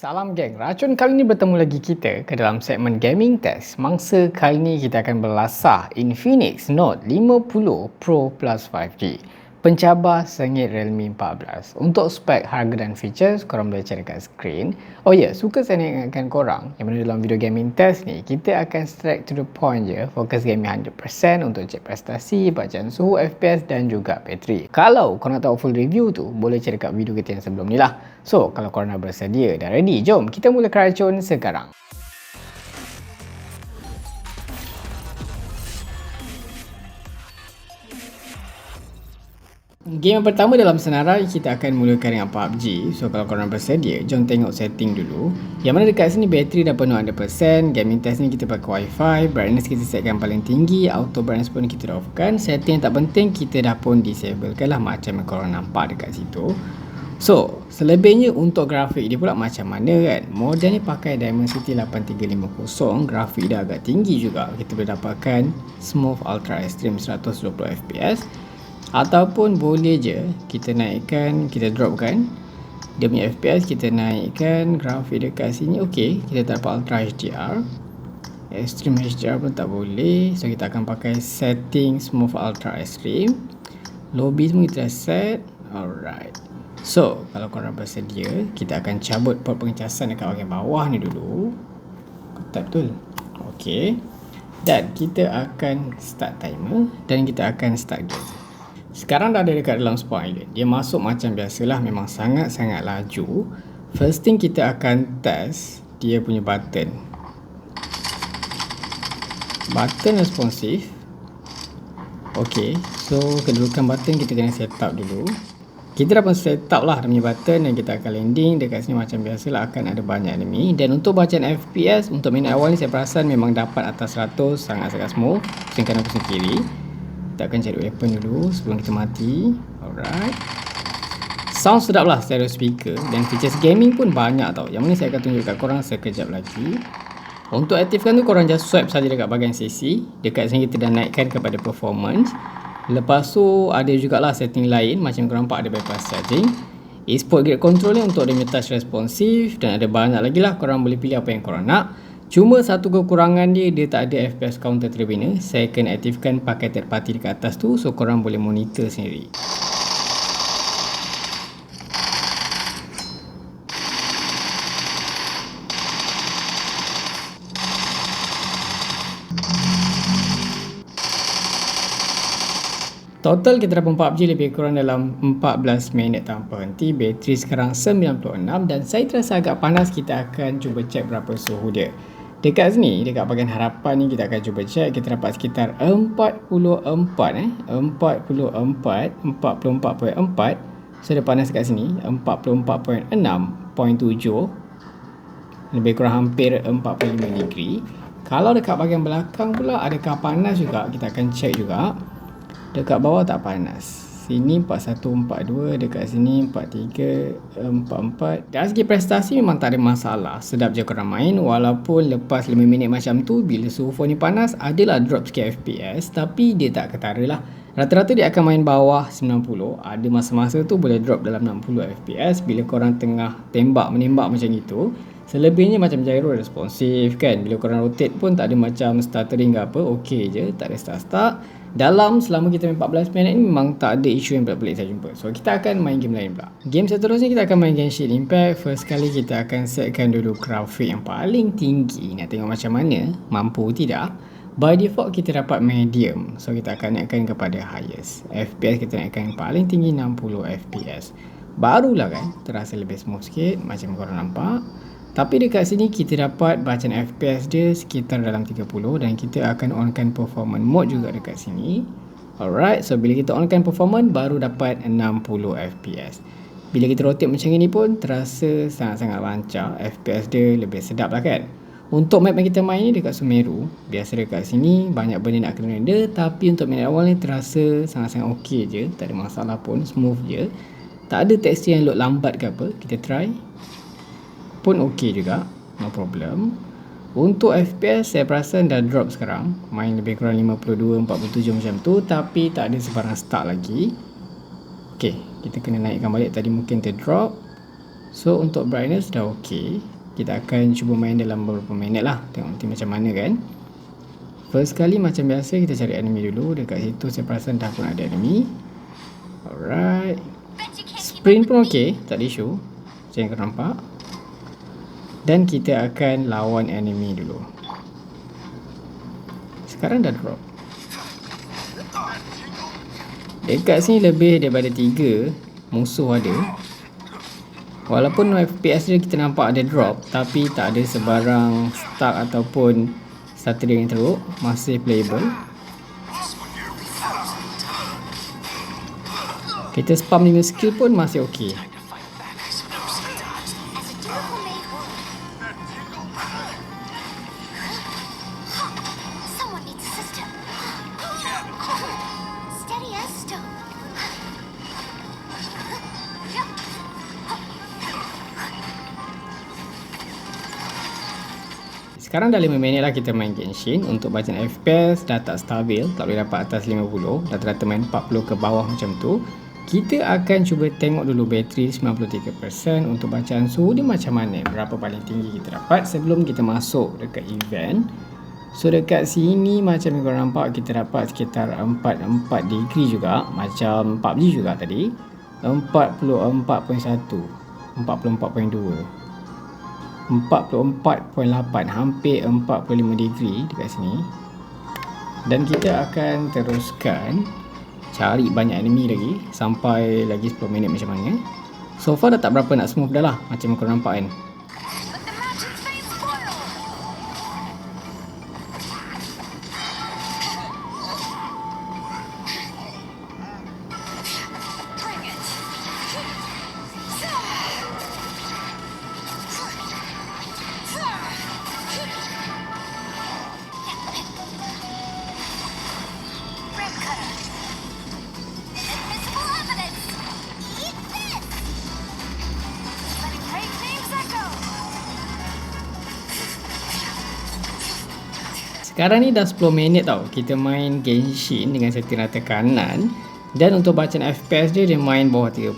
Salam geng, racun kali ini bertemu lagi kita ke dalam segmen Gaming Test. Mangsa kali ini kita akan berlasah Infinix Note 50 Pro Plus 5G pencabar sengit Realme 14. Untuk spek, harga dan features, korang boleh cari kat screen. Oh ya, yeah, suka saya ingatkan korang yang mana dalam video gaming test ni, kita akan straight to the point je, fokus gaming 100% untuk cek prestasi, bacaan suhu, FPS dan juga bateri. Kalau korang nak tahu full review tu, boleh cari kat video kita yang sebelum ni lah. So, kalau korang dah bersedia dan ready, jom kita mula keracun sekarang. Game yang pertama dalam senarai kita akan mulakan dengan PUBG So kalau korang bersedia, jom tengok setting dulu. Yang mana dekat sini bateri dah penuh 100% Gaming test ni kita pakai wifi. Brightness kita setkan paling tinggi. Auto brightness pun kita dah offkan Setting yang tak penting kita dah pun disablekan lah Macam yang korang nampak dekat situ. So, selebihnya untuk grafik dia pula macam mana kan? Model ni pakai Dimensity 8350 Grafik dia agak tinggi juga. Kita boleh dapatkan Smooth Ultra Extreme 120fps ataupun boleh je kita naikkan kita dropkan. Dia punya FPS kita naikkan grafik dekat sini ok kita tak dapat ultra HDR extreme HDR pun tak boleh. So kita akan pakai setting smooth ultra extreme. Lobby semua kita set. Alright. So kalau korang bersedia kita akan cabut port pengecasan dekat bahagian bawah ni dulu. Tap betul. Ok dan kita akan start timer dan kita akan start game sekarang dah ada dekat dalam Sport Island. Dia masuk macam biasalah memang sangat-sangat laju. First thing kita akan test dia punya button. Button responsif. Okay, so kedudukan button kita kena set up dulu. Kita dah pun set up lah dia button dan kita akan landing dekat sini macam biasalah akan ada banyak enemy. Dan untuk bacaan FPS, untuk minit awal ni saya perasan memang dapat atas 100 sangat-sangat smooth. Pusing kanan pusing kiri kita akan cari weapon dulu sebelum kita mati. Alright. Sound sedap lah stereo speaker dan features gaming pun banyak tau. Yang mana saya akan tunjuk kat korang sekejap lagi. Untuk aktifkan tu korang just swipe saja dekat bahagian sesi. Dekat sini kita dah naikkan kepada performance. Lepas tu ada jugalah setting lain. Macam korang nampak ada bypass charging. E-sport gate control ni untuk dia touch responsif dan ada banyak lagi lah. Korang boleh pilih apa yang korang nak Cuma satu kekurangan dia, dia tak ada FPS counter terbina. Saya akan aktifkan pakai third party dekat atas tu so korang boleh monitor sendiri. Total kita dapat PUBG lebih kurang dalam 14 minit tanpa henti. Bateri sekarang 96 dan saya terasa agak panas. Kita akan cuba cek berapa suhu dia. Dekat sini, dekat bahagian harapan ni kita akan cuba cek Kita dapat sekitar 44 eh? 44, 44.4 So dia panas dekat sini. 44.6.7 Lebih kurang hampir 45 degree. Kalau dekat bahagian belakang pula adakah panas juga? Kita akan cek juga. Dekat bawah tak panas sini 4142 dekat sini 4344 dari segi prestasi memang tak ada masalah. Sedap je korang main walaupun lepas 5 minit macam tu bila suhu phone ni panas adalah drop sikit FPS tapi dia tak ketara lah. Rata-rata dia akan main bawah 90 ada masa-masa tu boleh drop dalam 60 FPS bila korang tengah tembak menembak macam itu Selebihnya macam gyro responsif kan. Bila korang rotate pun tak ada macam stuttering ke apa Okay je tak ada start-start dalam selama kita main 14 minit ni memang tak ada isu yang pelik-pelik saya jumpa. So kita akan main game lain pula. Game seterusnya kita akan main Genshin Impact. First kali kita akan setkan dulu grafik yang paling tinggi. Nak tengok macam mana mampu tidak. By default kita dapat medium. So kita akan naikkan kepada highest. FPS kita naikkan paling tinggi 60 FPS. Barulah kan terasa lebih smooth sikit macam korang nampak. Tapi dekat sini kita dapat bacaan FPS dia sekitar dalam 30 dan kita akan onkan performance mode juga dekat sini. Alright, so bila kita onkan performance baru dapat 60 FPS. Bila kita rotate macam ini pun terasa sangat-sangat lancar. FPS dia lebih sedap lah kan. Untuk map yang kita main ni dekat Sumeru, biasa dekat sini banyak benda nak kena render tapi untuk minit awal ni terasa sangat-sangat okey je. Tak ada masalah pun, smooth je. Tak ada tekstur yang load lambat ke apa. Kita try pun okey juga no problem untuk FPS saya perasan dah drop sekarang main lebih kurang 52 47 macam tu tapi tak ada sebarang start lagi okey kita kena naikkan balik tadi mungkin ter drop So untuk brightness dah okey. Kita akan cuba main dalam beberapa minit lah. Tengok nanti macam mana kan. First kali macam biasa kita cari enemy dulu. Dekat situ saya perasan dah pun ada enemy. Alright. Sprint pun okey. Tak ada issue. Macam yang kau nampak. Dan kita akan lawan enemy dulu. Sekarang dah drop. Dekat sini lebih daripada 3 musuh ada. Walaupun FPS dia kita nampak ada drop Tapi tak ada sebarang stuck ataupun stuttering yang teruk Masih playable Kita spam dengan skill pun masih okey Dah 5 minit lah kita main Genshin Untuk bacaan FPS dah tak stabil Tak boleh dapat atas 50 Rata-rata main 40 ke bawah macam tu. Kita akan cuba tengok dulu bateri 93% Untuk bacaan suhu dia macam mana Berapa paling tinggi kita dapat Sebelum kita masuk dekat event. So dekat sini macam yang korang nampak Kita dapat sekitar 44 degree juga Macam PUBG juga tadi. 44.1 44.2 44.8 hampir 45 degree dekat sini. Dan kita akan teruskan cari banyak enemy lagi sampai lagi 10 minit macam mana. So far dah tak berapa nak smooth dah lah macam korang nampak kan Sekarang ni dah 10 minit tau. Kita main Genshin dengan setting rata kanan. Dan untuk bacaan FPS dia dia main bawah 30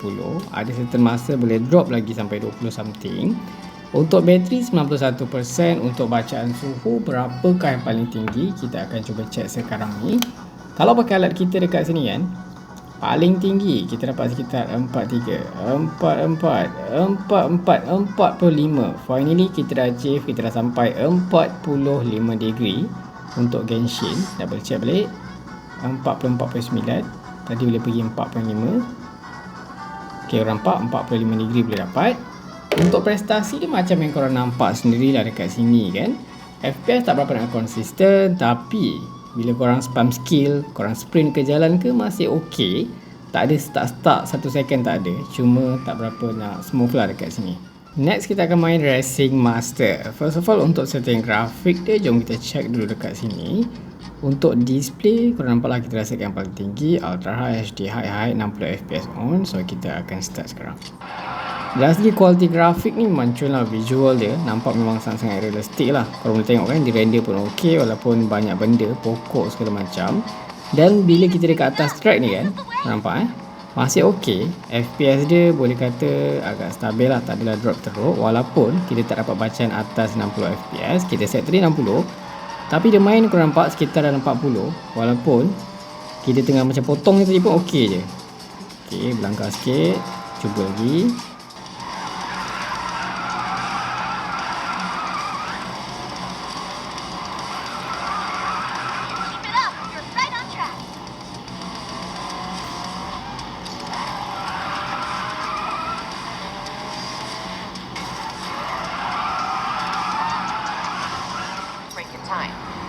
ada certain masa boleh drop lagi sampai 20 something. Untuk bateri 91% untuk bacaan suhu berapakah yang paling tinggi? Kita akan cuba check sekarang ni. Kalau pakai alat kita dekat sini kan paling tinggi kita dapat sekitar 43 44 44 45 finally kita dah achieve kita dah sampai 45 degree untuk Genshin. Double check balik. 44.9 tadi boleh pergi 4.5 ok orang nampak 45 degree boleh dapat. Untuk prestasi dia macam yang korang nampak sendirilah dekat sini kan? FPS tak berapa nak konsisten tapi bila korang spam skill korang sprint ke jalan ke masih ok tak ada start-start satu second tak ada cuma tak berapa nak smooth lah dekat sini Next kita akan main Racing Master. First of all untuk setting grafik dia jom kita check dulu dekat sini. Untuk display korang nampak lah kita rasa yang paling tinggi Ultra High HD High High 60 FPS on. So kita akan start sekarang. Dari segi kualiti grafik ni muncul lah visual dia. Nampak memang sangat-sangat realistik lah. Korang boleh tengok kan di render pun ok walaupun banyak benda pokok segala macam. Dan bila kita dekat atas track ni kan nampak eh? Masih okey. FPS dia boleh kata agak stabil lah tak adalah drop teruk. Walaupun kita tak dapat bacaan atas 60 FPS kita set tadi 60 tapi dia main korang nampak sekitar dalam 40 walaupun kita tengah macam potong ni tadi pun okey je. Okey belangkah sikit. Cuba lagi time.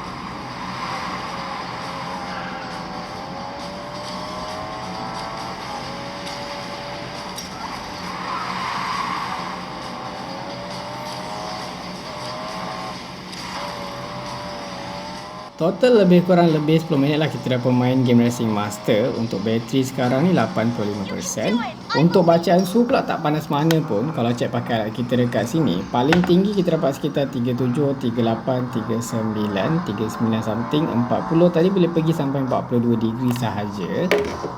Total lebih kurang lebih 10 minit lah kita dah pemain game Racing Master. Untuk bateri sekarang ni 85% Untuk bacaan suhu pula tak panas mana pun. Kalau cek pakai alat kita dekat sini Paling tinggi kita dapat sekitar 37, 38, 39, 39 something 40 tadi boleh pergi sampai 42 degree sahaja.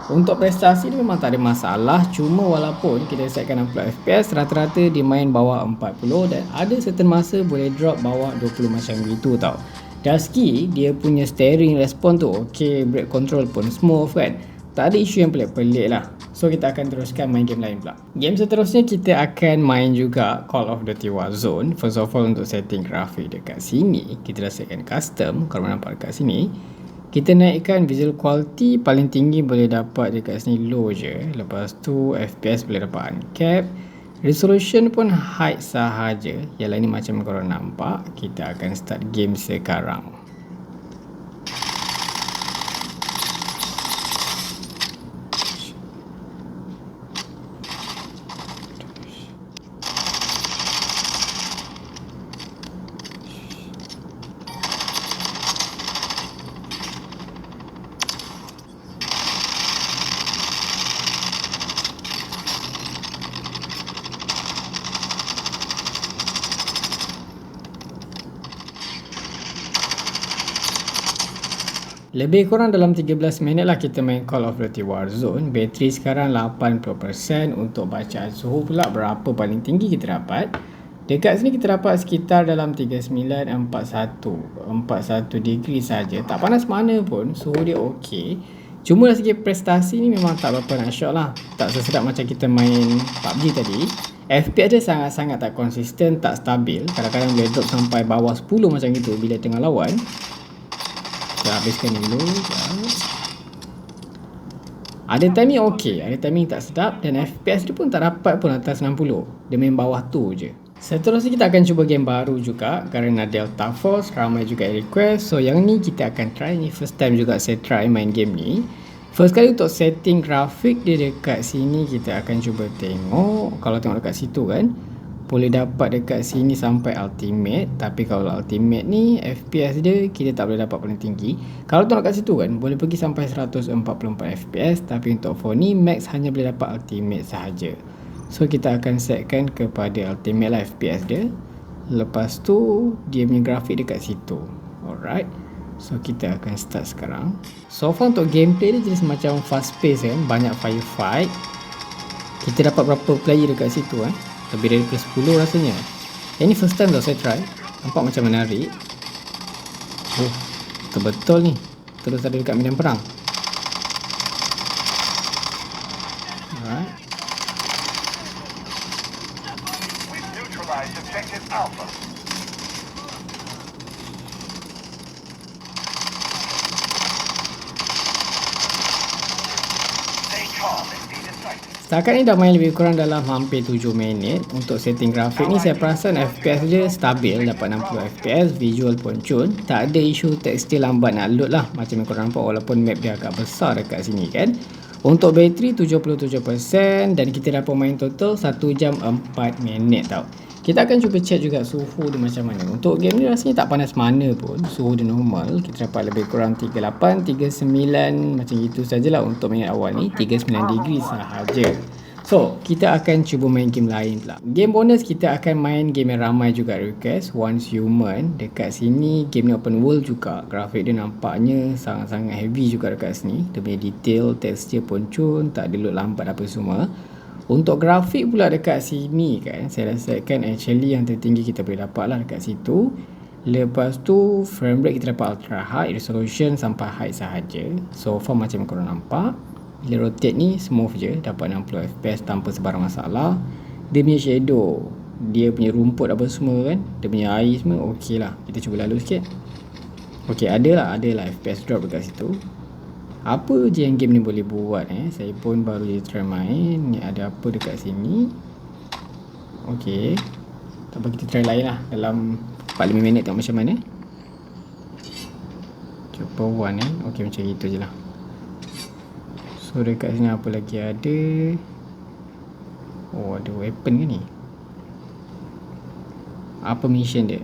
Untuk prestasi ni memang tak ada masalah. Cuma walaupun kita setkan 60 fps Rata-rata dia main bawah 40 Dan ada certain masa boleh drop bawah 20 macam gitu tau Dusky dia punya steering respon tu okay brake control pun smooth kan. Tak ada isu yang pelik-pelik lah. So kita akan teruskan main game lain pula. Game seterusnya kita akan main juga Call of Duty Warzone. First of all untuk setting grafik dekat sini kita dah setkan custom. Kalau nampak dekat sini kita naikkan visual quality paling tinggi boleh dapat dekat sini low je. Lepas tu FPS boleh dapat uncap Resolution pun high sahaja. Yang lain ni macam korang nampak. Kita akan start game sekarang. Lebih kurang dalam 13 minit lah kita main Call of Duty Warzone. Bateri sekarang 80% untuk bacaan suhu pula berapa paling tinggi kita dapat. Dekat sini kita dapat sekitar dalam 3941 41 degree saja. Tak panas mana pun, suhu dia okey. Cuma dari segi prestasi ni memang tak berapa nak syok lah. Tak sesedap macam kita main PUBG tadi. FPS dia sangat-sangat tak konsisten, tak stabil. Kadang-kadang boleh drop sampai bawah 10 macam itu bila tengah lawan kita habiskan dulu. Ada timing okey. Ada timing tak sedap dan FPS dia pun tak dapat pun atas 60 dia main bawah tu je. Seterusnya kita akan cuba game baru juga kerana Delta Force ramai juga request. So yang ni kita akan try. Ni first time juga saya try main game ni. First kali untuk setting grafik dia dekat sini kita akan cuba tengok. Kalau tengok dekat situ kan boleh dapat dekat sini sampai ultimate. Tapi kalau ultimate ni FPS dia kita tak boleh dapat paling tinggi. Kalau tengok kat situ kan boleh pergi sampai 144 FPS tapi untuk phone ni max hanya boleh dapat ultimate sahaja. So kita akan setkan kepada ultimate lah FPS dia. Lepas tu dia punya grafik dekat situ. Alright. So kita akan start sekarang. So far untuk gameplay dia jenis macam fast pace kan. Banyak firefight. Kita dapat berapa player dekat situ eh? Lebih dari plus 10 rasanya. Yang ni first time tau saya try. Nampak macam menarik. Oh Betul-betul ni. Terus ada dekat medan perang Alright Setakat ni dah main lebih kurang dalam hampir 7 minit. Untuk setting grafik ni saya perasan FPS dia stabil. Dapat 60 FPS, visual pun cun. Tak ada isu tekstil lambat nak load lah. Macam yang korang nampak walaupun map dia agak besar dekat sini kan? Untuk bateri 77% Dan kita dah main total 1 jam 4 minit tau kita akan cuba check juga suhu dia macam mana. Untuk game ni rasanya tak panas mana pun. Suhu dia normal. Kita dapat lebih kurang 38, 39 Macam itu sajalah untuk main awal ni. 39 degree sahaja. So, kita akan cuba main game lain pula. Game bonus kita akan main game yang ramai juga request. Once Human Dekat sini. Game ni open world juga. Grafik dia nampaknya sangat-sangat heavy juga dekat sini. Dia punya detail, texture pun cun Tak ada load lambat apa semua untuk grafik pula dekat sini kan Saya rasakan actually yang tertinggi kita boleh dapat lah dekat situ. Lepas tu frame rate kita dapat ultra high Resolution sampai high sahaja. So far macam korang nampak Bila rotate ni smooth je Dapat 60 fps tanpa sebarang masalah. Dia punya shadow Dia punya rumput apa semua kan Dia punya air semua ok lah. Kita cuba lalu sikit. Ok ada lah ada lah fps drop dekat situ apa je yang game ni boleh buat eh? Saya pun baru je try main. Ni ada apa dekat sini? Ok tak apa kita try lain lah. Dalam 45 minit tengok macam mana. Chopper 1 eh? Ok macam itu je lah. So dekat sini apa lagi ada? Oh ada weapon ke ni? Apa mission dia?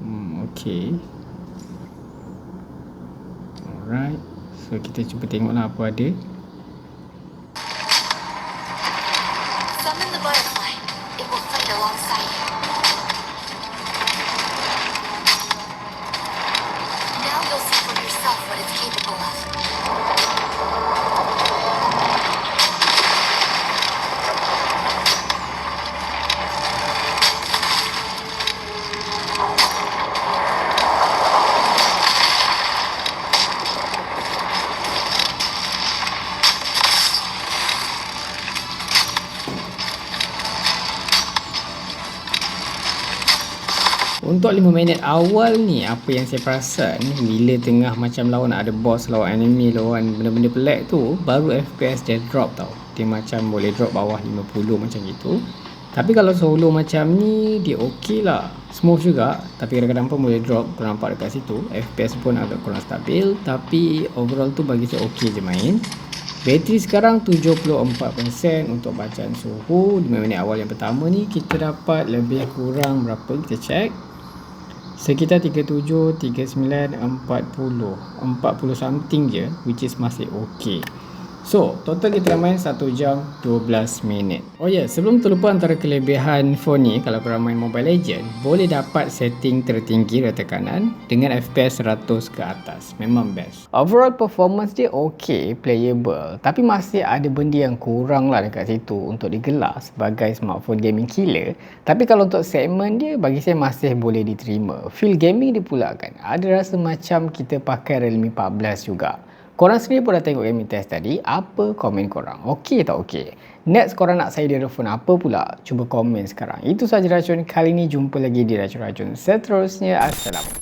Hmm, ok Alright. Kita cuba tengoklah apa ada. Untuk 5 minit awal ni apa yang saya perasan bila tengah macam lawan ada boss lawan enemy lawan benda-benda pelik tu baru FPS dia drop tau. Dia macam boleh drop bawah 50 macam gitu. Tapi kalau solo macam ni dia okey lah. Smooth juga tapi kadang-kadang pun boleh drop kau nampak dekat situ. FPS pun agak kurang stabil tapi overall tu bagi saya okey je main. Bateri sekarang 74% untuk bacaan suhu 5 minit awal yang pertama ni kita dapat lebih kurang berapa kita check Sekitar 37, 39, 40 40 something je Which is masih okay So, total kita main 1 jam 12 minit. Oh ya, yeah, sebelum terlupa antara kelebihan phone ni Kalau korang main Mobile Legend Boleh dapat setting tertinggi rata kanan Dengan FPS 100 ke atas. Memang best. Overall performance dia okay, playable. Tapi masih ada benda yang kurang lah dekat situ Untuk digelar sebagai smartphone gaming killer. Tapi kalau untuk segmen dia Bagi saya masih boleh diterima. Feel gaming dia pula kan Ada rasa macam kita pakai Realme 14 juga Korang sendiri pun dah tengok gaming test tadi. Apa komen korang? Okey tak okey? Next korang nak saya di apa pula? Cuba komen sekarang. Itu sahaja racun kali ni. Jumpa lagi di racun-racun seterusnya. Assalamualaikum.